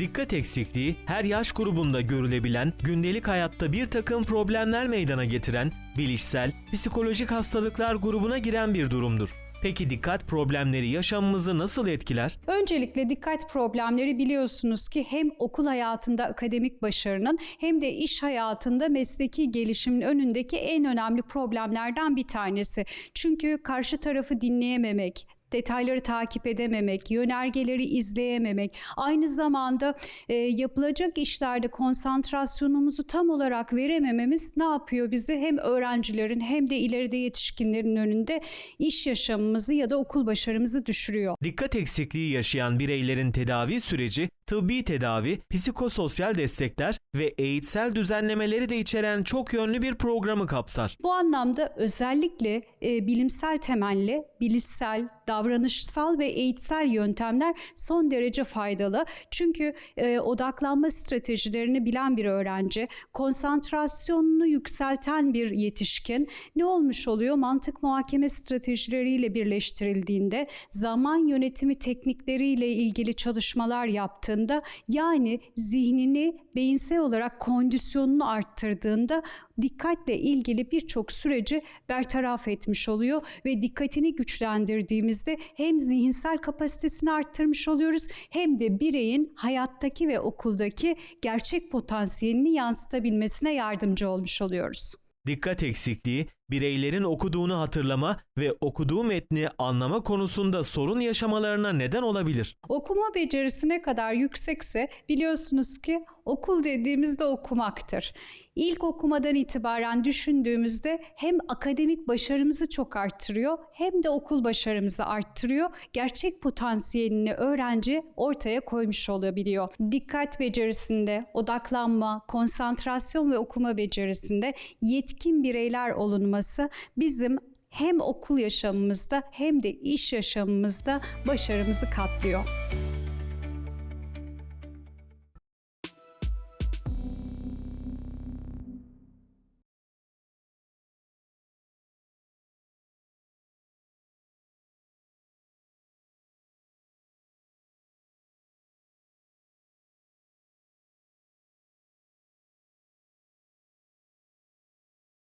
Dikkat eksikliği her yaş grubunda görülebilen, gündelik hayatta bir takım problemler meydana getiren, bilişsel, psikolojik hastalıklar grubuna giren bir durumdur. Peki dikkat problemleri yaşamımızı nasıl etkiler? Öncelikle dikkat problemleri biliyorsunuz ki hem okul hayatında akademik başarının hem de iş hayatında mesleki gelişimin önündeki en önemli problemlerden bir tanesi. Çünkü karşı tarafı dinleyememek, detayları takip edememek, yönergeleri izleyememek, aynı zamanda e, yapılacak işlerde konsantrasyonumuzu tam olarak veremememiz ne yapıyor bizi? Hem öğrencilerin hem de ileride yetişkinlerin önünde iş yaşamımızı ya da okul başarımızı düşürüyor. Dikkat eksikliği yaşayan bireylerin tedavi süreci, tıbbi tedavi, psikososyal destekler ve eğitsel düzenlemeleri de içeren çok yönlü bir programı kapsar. Bu anlamda özellikle e, bilimsel temelli, bilişsel, davranışsal ve eğitsel yöntemler son derece faydalı. Çünkü e, odaklanma stratejilerini bilen bir öğrenci, konsantrasyonunu yükselten bir yetişkin ne olmuş oluyor? Mantık muhakeme stratejileriyle birleştirildiğinde, zaman yönetimi teknikleriyle ilgili çalışmalar yaptığında yani zihnini beyinsel olarak kondisyonunu arttırdığında dikkatle ilgili birçok süreci bertaraf etmiş oluyor ve dikkatini güçlendirdiğimizde hem zihinsel kapasitesini arttırmış oluyoruz hem de bireyin hayattaki ve okuldaki gerçek potansiyelini yansıtabilmesine yardımcı olmuş oluyoruz. Dikkat eksikliği, bireylerin okuduğunu hatırlama ve okuduğu metni anlama konusunda sorun yaşamalarına neden olabilir. Okuma becerisi ne kadar yüksekse biliyorsunuz ki okul dediğimizde okumaktır. İlk okumadan itibaren düşündüğümüzde hem akademik başarımızı çok arttırıyor hem de okul başarımızı arttırıyor. Gerçek potansiyelini öğrenci ortaya koymuş olabiliyor. Dikkat becerisinde, odaklanma, konsantrasyon ve okuma becerisinde yetkin bireyler olunması bizim hem okul yaşamımızda hem de iş yaşamımızda başarımızı katlıyor.